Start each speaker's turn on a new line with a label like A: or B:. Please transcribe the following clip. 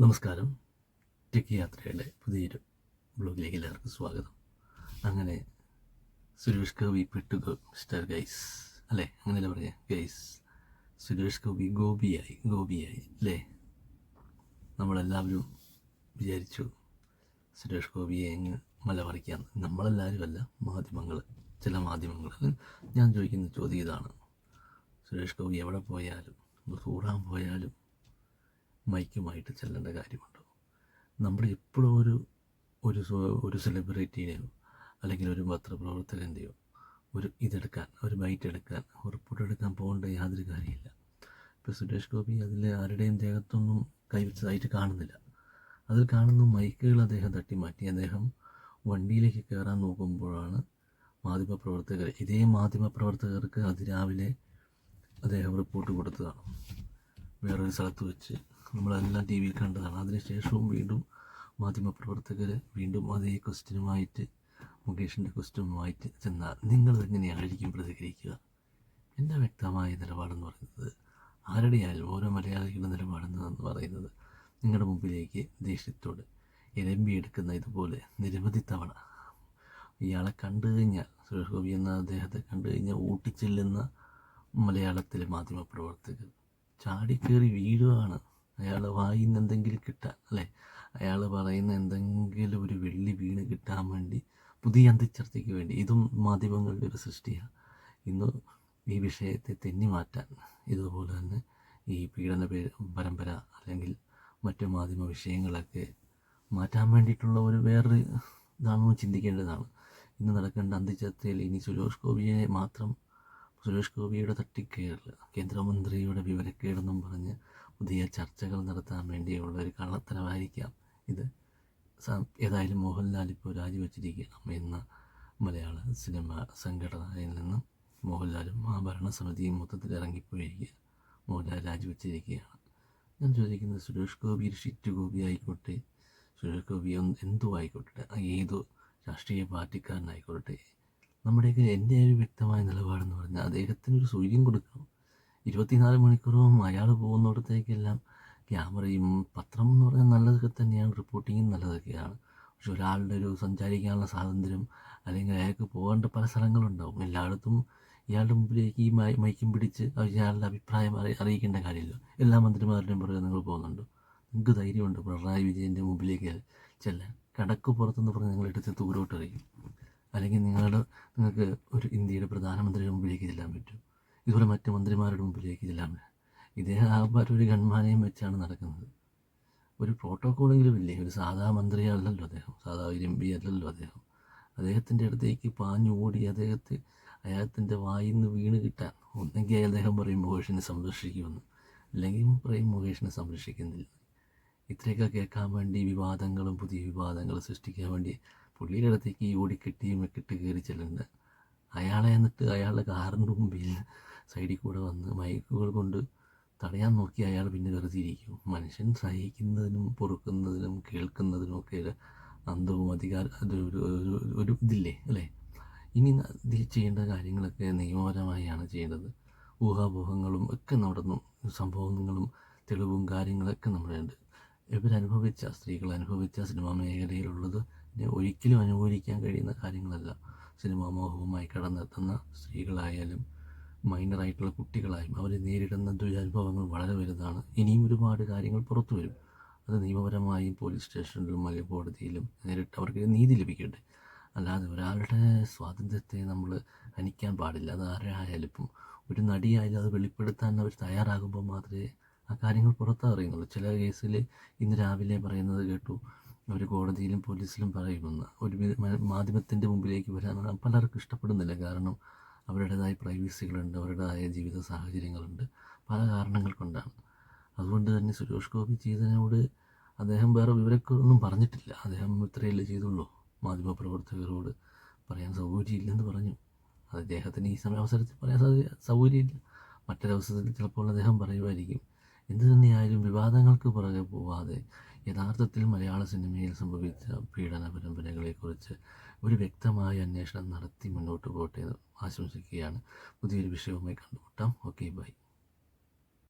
A: നമസ്കാരം. ടെക് യാത്രയുടെ പുതിയൊരു ബ്ലോഗിലേക്ക് എല്ലാവർക്കും സ്വാഗതം. അങ്ങനെ സുരേഷ് ഗോപി പെട്ടു മിസ്റ്റർ ഗൈസ്. അല്ലേ? അങ്ങനെയല്ലേ പറയാം ഗൈസ് സുരേഷ് ഗോപി ഗോപിയായി ഗോപിയായി അല്ലേ? നമ്മളെല്ലാവരും വിചാരിച്ചു സുരേഷ് ഗോപിയെ എങ്ങ് മലമറിക്കാം. നമ്മളെല്ലാവരും അല്ല മാധ്യമങ്ങൾ ചില മാധ്യമങ്ങൾ ഞാൻ ചോദിക്കുന്ന ചോദ്യം ഇതാണ്. സുരേഷ് ഗോപി എവിടെ പോയാലും സൂറാൻ പോയാലും മൈക്കുമായിട്ട് ചെല്ലേണ്ട കാര്യമുണ്ടോ? നമ്മൾ എപ്പോഴും ഒരു ഒരു ഒരു സെലിബ്രിറ്റീനെയോ അല്ലെങ്കിൽ ഒരു പത്രപ്രവർത്തകന്റെയോ ഒരു ഇതെടുക്കാൻ ഒരു ബൈറ്റ് എടുക്കാൻ ഒരു റിപ്പോർട്ട് എടുക്കാൻ പോകേണ്ട യാതൊരു കാര്യമില്ല. ഇപ്പോൾ സുരേഷ് ഗോപി അതിൽ ആരുടെയും ദേഹത്തൊന്നും കൈവച്ചതായിട്ട് കാണുന്നില്ല. അതിൽ കാണുന്ന മൈക്കുകൾ അദ്ദേഹം തട്ടിമാറ്റി. അദ്ദേഹം വണ്ടിയിലേക്ക് കയറാൻ നോക്കുമ്പോഴാണ് മാധ്യമപ്രവർത്തകർ ഇതേ മാധ്യമപ്രവർത്തകർക്ക് അതിരാവിലെ അദ്ദേഹം റിപ്പോർട്ട് കൊടുത്തതാണ്. വേറൊരു സ്ഥലത്ത് വെച്ച് നമ്മളെല്ലാം ടി വിയിൽ കണ്ടതാണ്. അതിനുശേഷവും വീണ്ടും മാധ്യമപ്രവർത്തകർ വീണ്ടും അതേ ക്വസ്റ്റ്യനുമായിട്ട് മുകേഷിന്റെ ക്വസ്റ്റ്യനുമായിട്ട് ചെന്നാൽ നിങ്ങൾ എങ്ങനെയായിരിക്കും പ്രതികരിക്കുക? എന്റെ വ്യക്തമായ നിലപാടെന്ന് പറയുന്നത്? ആരുടെയായാലും ഓരോ മലയാളികളുടെ നിലപാടെന്ന് പറയുന്നത് നിങ്ങളുടെ മുമ്പിലേക്ക് ദേഷ്യത്തോട്. എരമ്പിയെടുക്കുന്ന ഇതുപോലെ നിരവധി തവണ ഇയാളെ കണ്ടു കഴിഞ്ഞാൽ സുരേഷ് ഗോപി എന്ന അദ്ദേഹത്തെ കണ്ടു കഴിഞ്ഞാൽ ഊട്ടിച്ചെല്ലുന്ന മലയാളത്തിലെ മാധ്യമപ്രവർത്തകർ ചാടിക്കേറി വീഴുകയാണ് അയാൾ വായിൽ നിന്ന് എന്തെങ്കിലും കിട്ടാൻ അല്ലേ? അയാൾ പറയുന്ന എന്തെങ്കിലും ഒരു വെള്ളി വീണ് കിട്ടാൻ വേണ്ടി പുതിയ അന്തിച്ചർച്ചയ്ക്ക് വേണ്ടി. ഇതും മാധ്യമങ്ങളുടെ ഒരു സൃഷ്ടിയാണ്. ഇന്ന് ഈ വിഷയത്തെ തെന്നി മാറ്റാൻ ഇതുപോലെ തന്നെ ഈ പീഡന പരമ്പര അല്ലെങ്കിൽ മറ്റു മാധ്യമ വിഷയങ്ങളൊക്കെ മാറ്റാൻ വേണ്ടിയിട്ടുള്ള ഒരു വേറൊരു ഇതാണെന്ന് ചിന്തിക്കേണ്ടതാണ്. ഇന്ന് നടക്കേണ്ട അന്തിച്ചർച്ചയിൽ ഇനി സുരേഷ് ഗോപിയെ മാത്രം സുരേഷ് ഗോപിയുടെ തട്ടിക്കയറിൽ കേന്ദ്രമന്ത്രിയുടെ വിവരക്കേടെന്നും പറഞ്ഞ് പുതിയ ചർച്ചകൾ നടത്താൻ വേണ്ടിയുള്ള ഒരു കള്ളത്തരമായിരിക്കാം. ഇത് ഏതായാലും മോഹൻലാൽ ഇപ്പോൾ രാജിവെച്ചിരിക്കണം എന്ന മലയാള സിനിമ സംഘടനയിൽ നിന്നും മോഹൻലാലും ആ ഭരണസമിതിയും മൊത്തത്തിൽ ഇറങ്ങിപ്പോയിരിക്കുക മോഹൻലാൽ രാജിവെച്ചിരിക്കുകയാണ്. ഞാൻ ചോദിക്കുന്നത് സുരേഷ് ഗോപി ഷിറ്റ് ഗോപി ആയിക്കോട്ടെ സുരേഷ് ഗോപി എന്തോ ആയിക്കോട്ടെ ഏതോ രാഷ്ട്രീയ പാർട്ടിക്കാരനായിക്കോട്ടെ നമ്മുടെയൊക്കെ എന്റെ ഒരു വ്യക്തമായ നിലപാടെന്ന് പറഞ്ഞാൽ അദ്ദേഹത്തിന് ഒരു സൗകര്യം കൊടുക്കണം. ഇരുപത്തിനാല് മണിക്കൂറും അയാൾ പോകുന്നിടത്തേക്കെല്ലാം ക്യാമറയും പത്രം എന്ന് പറഞ്ഞാൽ നല്ലതൊക്കെ തന്നെയാണ്. റിപ്പോർട്ടിങ്ങും നല്ലതൊക്കെയാണ്. പക്ഷെ ഒരാളുടെ ഒരു സഞ്ചാരിക്കാനുള്ള സ്വാതന്ത്ര്യം അല്ലെങ്കിൽ അയാൾക്ക് പോകേണ്ട പല സ്ഥലങ്ങളുണ്ടാവും. എല്ലായിടത്തും ഇയാളുടെ മുമ്പിലേക്ക് ഈ മൈ മൈക്കും പിടിച്ച് ഇയാളുടെ അഭിപ്രായം അറി അറിയിക്കേണ്ട കാര്യമില്ല. എല്ലാ മന്ത്രിമാരുടെയും പുറകെ നിങ്ങൾ പോകുന്നുണ്ട്. നിങ്ങൾക്ക് ധൈര്യമുണ്ട് പിണറായി വിജയന്റെ മുമ്പിലേക്ക് ചെല്ലാൻ. കടക്ക് പുറത്തെന്ന് പറഞ്ഞ് നിങ്ങൾ എടുത്ത് ദൂരോട്ട് എറിയും. അല്ലെങ്കിൽ നിങ്ങളുടെ നിങ്ങൾക്ക് ഒരു ഇന്ത്യയുടെ പ്രധാനമന്ത്രിയുടെ മുമ്പിലേക്ക് ചെല്ലാൻ പറ്റും. ഇതുപോലെ മറ്റ് മന്ത്രിമാരുടെ മുമ്പിലേക്ക് ചെല്ലാൻ പറ്റും. ഇദ്ദേഹം ആ ഒരു ഗൺമാനെയും വെച്ചാണ് നടക്കുന്നത്. ഒരു പ്രോട്ടോക്കോളെങ്കിലും ഇല്ലേ? ഒരു സാധാ മന്ത്രിയല്ലല്ലോ അദ്ദേഹം. സാധാ ഒരു എം പി അല്ലല്ലോ അദ്ദേഹം. അദ്ദേഹത്തിന്റെ അടുത്തേക്ക് പാഞ്ഞു ഓടി അദ്ദേഹത്തെ അദ്ദേഹത്തിന്റെ വായിൽ നിന്ന് വീണ് കിട്ടാൻ. ഒന്നെങ്കിൽ അദ്ദേഹം പറയും മുകേഷിനെ സംരക്ഷിക്കുമെന്ന്. അല്ലെങ്കിൽ പറയും മുകേഷിനെ സംരക്ഷിക്കുന്നില്ല. ഇത്രയൊക്കെ കേൾക്കാൻ വേണ്ടി വിവാദങ്ങളും പുതിയ വിവാദങ്ങളും സൃഷ്ടിക്കാൻ വേണ്ടി പുള്ളിയുടെ അടുത്തേക്ക് ഈ ഓടിക്കെട്ടി മെക്കിട്ട് കയറി ചെല്ലുന്നുണ്ട് അയാളെ എന്നിട്ട് അയാളുടെ കാറിന്റെ മുമ്പിൽ സൈഡിൽ കൂടെ വന്ന് മയക്കുകൾ കൊണ്ട് തടയാൻ നോക്കി അയാൾ പിന്നെ കരുതിയിരിക്കും മനുഷ്യൻ സഹിക്കുന്നതിനും പൊറുക്കുന്നതിനും കേൾക്കുന്നതിനും ഒക്കെ അന്തവും അധികാര ഒരു ഒരു- ഇതില്ലേ അല്ലേ? ഇനി ചെയ്യേണ്ട കാര്യങ്ങളൊക്കെ നിയമപരമായാണ് ചെയ്യേണ്ടത്. ഊഹാപോഹങ്ങളും ഒക്കെ നടന്നു സംഭവങ്ങളും തെളിവും കാര്യങ്ങളൊക്കെ നമ്മുടെ ഉണ്ട് ഇവരനുഭവിച്ച സ്ത്രീകൾ അനുഭവിച്ച സിനിമാ മേഖലയിലുള്ളത് ഒരിക്കലും അനുകൂലിക്കാൻ കഴിയുന്ന കാര്യങ്ങളല്ല. സിനിമാ മോഹവുമായി കടന്നെത്തുന്ന സ്ത്രീകളായാലും മൈനറായിട്ടുള്ള കുട്ടികളായും അവർ നേരിടുന്ന ദുരനുഭവങ്ങൾ വളരെ വലുതാണ്. ഇനിയും ഒരുപാട് കാര്യങ്ങൾ പുറത്തു വരും. അത് നിയമപരമായും പോലീസ് സ്റ്റേഷനിലും അല്ലെങ്കിൽ കോടതിയിലും നേരിട്ട് അവർക്ക് നീതി ലഭിക്കട്ടെ. അല്ലാതെ ഒരാളുടെ സ്വാതന്ത്ര്യത്തെ നമ്മൾ ഹനിക്കാൻ പാടില്ല. അത് ആരായാലും ഇപ്പം ഒരു നടിയായാലും അത് വെളിപ്പെടുത്താൻ അവർ തയ്യാറാകുമ്പോൾ മാത്രമേ ആ കാര്യങ്ങൾ പുറത്തറിയുന്നുള്ളൂ ചില കേസിൽ ഇന്ന് രാവിലെ പറയുന്നത് കേട്ടു. അവർ കോടതിയിലും പോലീസിലും പറയുമെന്ന്. ഒരു മാധ്യമത്തിന്റെ മുമ്പിലേക്ക് വരാൻ പലർക്കും ഇഷ്ടപ്പെടുന്നില്ല. കാരണം അവരുടേതായ പ്രൈവസികളുണ്ട് അവരുടേതായ ജീവിത സാഹചര്യങ്ങളുണ്ട്. പല കാരണങ്ങൾ കൊണ്ടാണ്. അതുകൊണ്ട് തന്നെ സുരേഷ് ഗോപി ചെയ്തതിനോട് അദ്ദേഹം വേറെ വിവരക്കൊന്നും പറഞ്ഞിട്ടില്ല. അദ്ദേഹം ഇത്രയല്ലേ ചെയ്തുള്ളൂ. മാധ്യമപ്രവർത്തകരോട് പറയാൻ സൗകര്യമില്ലെന്ന് പറഞ്ഞു. അത് അദ്ദേഹത്തിന് ഈ സമയ അവസരത്തിൽ പറയാൻ സാധ്യ- സൗകര്യമില്ല. മറ്റൊരവസരത്തിൽ ചിലപ്പോൾ അദ്ദേഹം പറയുമായിരിക്കും എന്തു തന്നെയായാലും വിവാദങ്ങൾക്ക് പുറകെ പോവാതെ യഥാർത്ഥത്തിൽ മലയാള സിനിമയിൽ സംഭവിച്ച പീഡന പരമ്പരകളെക്കുറിച്ച് ഒരു വ്യക്തമായ അന്വേഷണം നടത്തി മുന്നോട്ട് പോകട്ടെ എന്ന് ആശംസിക്കുകയാണ്. പുതിയൊരു വിഷയവുമായി കണ്ടുമുട്ടാം. Okay bye.